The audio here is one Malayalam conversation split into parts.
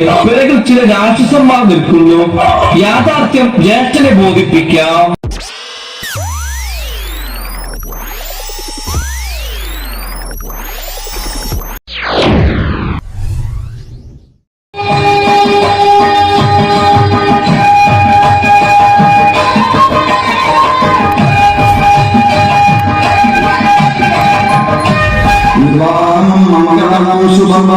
പിറകിൽ ചില രാക്ഷസന്മാർ നിൽക്കുന്നു. യാഥാർത്ഥ്യം ജ്യേഷ്ഠനെ ബോധിപ്പിക്കാം. ശുഭം.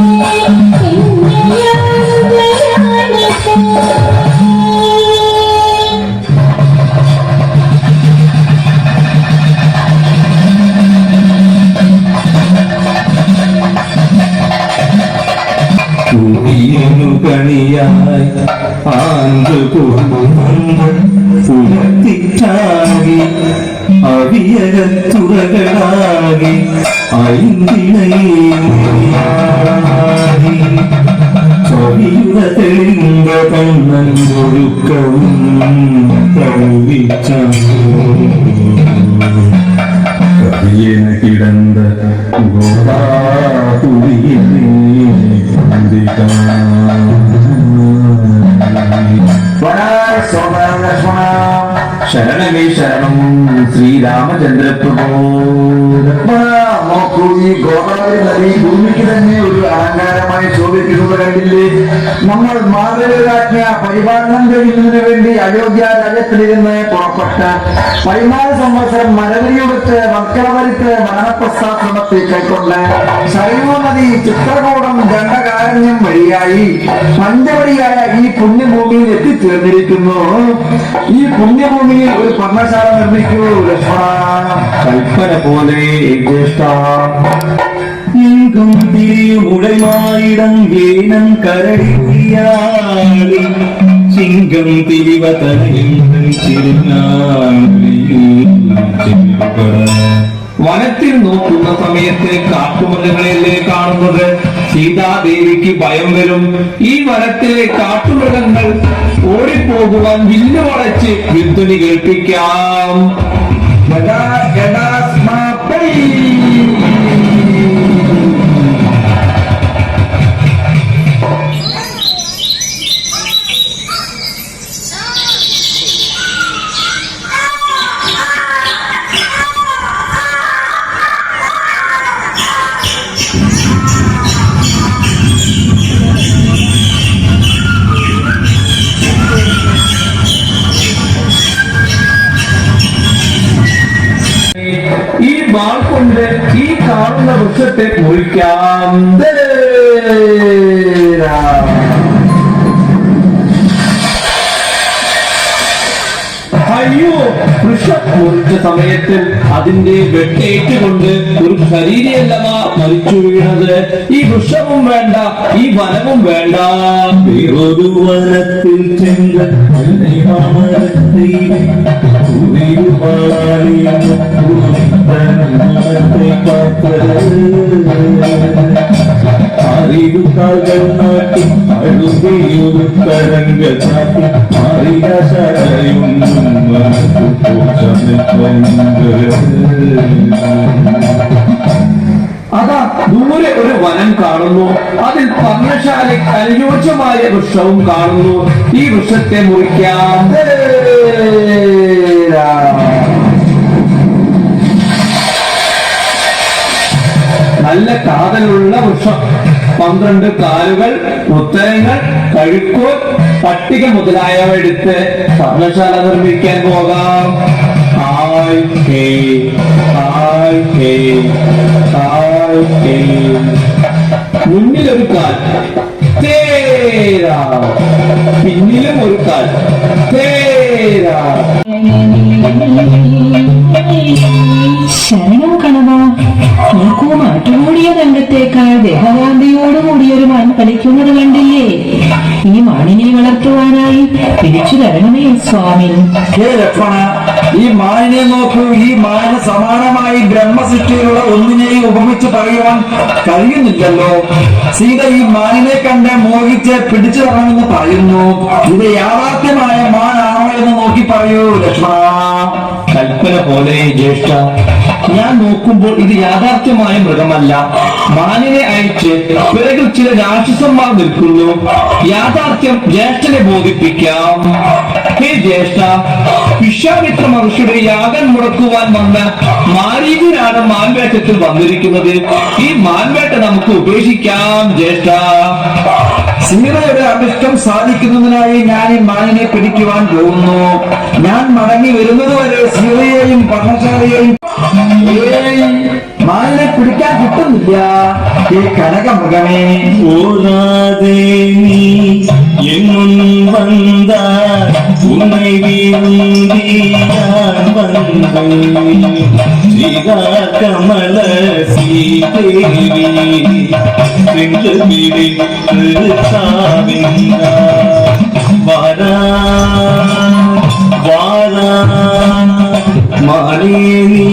കണിയായി ആണ്ടുകുടുംബങ്ങൾ പുലത്തിട്ടാകി അവിയരത്തുറകളാകി ഐന്തിണയായി കവിയുടെ തെളിഞ്ഞ കണ്ണൊഴുക്കവും പ്രവിച്ച കവിയന കിടന്ന ഗോപാ ശ്രീരാമചന്ദ്ര പ്രഭോ നോക്കൂ ഈ ഗോദാവരി നദി ഭൂമിക്ക് തന്നെ ഒരു അലങ്കാരമായി ശോഭിക്കുന്നത് കണ്ടില്ലേ നമ്മൾ മാതൃരാജ്ഞ പരിപാലനം ചെയ്യുന്നതിന് വേണ്ടി അയോധ്യ രാജ്യത്തിലിരുന്ന് പുറപ്പെട്ട പതിനാല് സംവത്സരം മരവരിയെടുത്ത് മക്കളവരിത്ത് മരണപ്രസ്ഥാശ്രമത്തിൽ കൈക്കൊണ്ട് ശൈവ ചിത്രകൂടം ദണ്ഡകാരണ്യം വഴിയായി പഞ്ചവടിയായ ഈ പുണ്യഭൂമിയിൽ എത്തിച്ചേർന്നിരിക്കുന്നു. ഈ പുണ്യഭൂമിയിൽ ഒരു പർണശാല നിർമ്മിക്കൂ കൽപ്പന പോലെ ജ്യേഷ്ഠ തിരിയുടമായിടങ്കേനം കരടിയാളി ചിങ്കം തിരിവതനയും വനത്തിൽ നോക്കുന്ന സമയത്ത് കാട്ടുമൃഗങ്ങളെയല്ലേ കാണുന്നത്? സീതാദേവിക്ക് ഭയം വരും. ഈ വനത്തിലെ കാട്ടുമൃഗങ്ങൾ ഓടിപ്പോകുവാൻ വില്ല് വളച്ച് കേൾപ്പിക്കാം. બધા એડાસમાં પડી. വൃക്ഷം മുറിച്ച സമയത്ത് അതിന്റെ വെട്ടേറ്റുകൊണ്ട് ഒരു ശരീരമല്ലതാ മരിച്ചു വീണത്. ഈ വൃക്ഷവും വേണ്ട ഈ വനവും വേണ്ട. ഒരു വനത്തിൽ ചെന്ന മാമരത്തെ അറിവ് കാകൾ നാട്ടി അഴുകയൊരു തരംഗ ചാട്ടി ശരയൊന്നും അതാ ദൂരെ ഒരു വനം കാണുന്നു. അതിൽ പർണശാലയ്ക്ക് അനുയോജ്യമായ വൃക്ഷവും കാണുന്നു. ഈ വൃക്ഷത്തെ മുറിക്കാം. നല്ല കാതലുള്ള വൃക്ഷം. പന്ത്രണ്ട് കാലുകൾ ഉത്തരങ്ങൾ കഴുക്കോൽ പട്ടിക മുതലായവ എടുത്ത് പർണശാല നിർമ്മിക്കാൻ പോകാം. ഹായ് ഹേ മുന്നിലൊരു കാൽ പിന്നിലും ഒരു കാൽ ശരണം കണവ. നോക്കൂ മാറ്റുകൂടിയ രംഗത്തേക്കാൾ ദേഹകാന്തിയോട് മാൻ കളിക്കുന്നത് കണ്ടില്ലേ? ഈ മാനിനെ വളർത്തുവാനായി പിടിച്ചു തരണമേ സ്വാമി. ഈ മാനിനെ നോക്കൂ. ഈ മാനിന് സമാനമായി ബ്രഹ്മസൃഷ്ടിയിലുള്ള ഒന്നിനെയും ഉപമിച്ച് പറയുവാൻ കഴിയുന്നില്ലല്ലോ. സീത ഈ മാനിനെ കണ്ട് മോഹിച്ച് പിടിച്ചു തരണമെന്ന് പറയുന്നു. ഇത് യാഥാർത്ഥ്യമായ മാനാണോ എന്ന് നോക്കി പറയൂ ലക്ഷ്മണ. കൽപ്പന പോലെ ജ്യേഷ്ഠ. ഞാൻ നോക്കുമ്പോൾ ഇത് യാഥാർത്ഥ്യമായ മൃഗമല്ല. മാനിനെ അയച്ച് പിറകിൽ ചില രാക്ഷസന്മാർ നിൽക്കുന്നു. യാഥാർത്ഥ്യം ജ്യേഷ്ഠനെ ബോധിപ്പിക്കാം. ഹേ ജ്യേഷ്ഠ വിശ്വാമിത്ര മഹർഷിയുടെ യാഗം മുടക്കുവാൻ വന്ന മാരീകനാണ് മാൻവേട്ടത്തിൽ വന്നിരിക്കുന്നത്. ഈ മാൻവേട്ട നമുക്ക് ഉപേക്ഷിക്കാം ജ്യേഷ്ഠ. സീറയുടെ അഭിഷ്ടം സാധിക്കുന്നതിനായി ഞാൻ ഈ മാനിനെ പിടിക്കുവാൻ പോകുന്നു. ഞാൻ മടങ്ങി വരുന്നത് വരെ സീറയെയും പഠനശാലയെയും മാനിനെ പിടിക്കാൻ കിട്ടുന്നില്ല. ഈ കനകമൃഗമേ. ഓടാതെ നീ എങ്ങും വന്ന ഉമ്മ ശ്രീകമല ശ്രീദേവി വാരാ വാരാ മാളേനി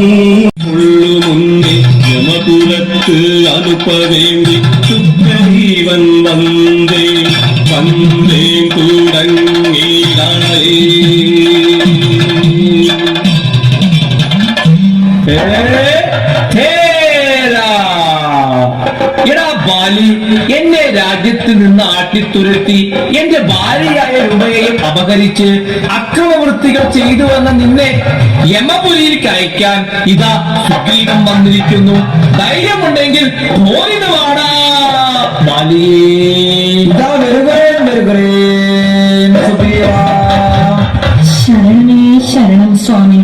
புறத்து அனுப்ப வேண்டி சுத்தரீவன் வந்தே வந்தே ബാലി എന്നെ രാജ്യത്ത് നിന്ന് ആട്ടിത്തുരത്തി എന്റെ ഭാര്യയായ രൂപയെയും അപഹരിച്ച് അക്രമവൃത്തികൾ ചെയ്തു വന്ന നിന്നെ യമപുരിയിൽ കയക്കാൻ ഇതാ സുഗ്രീവം വന്നിരിക്കുന്നു. ധൈര്യമുണ്ടെങ്കിൽ വാടാ ഇതാ ശരണം സ്വാമി.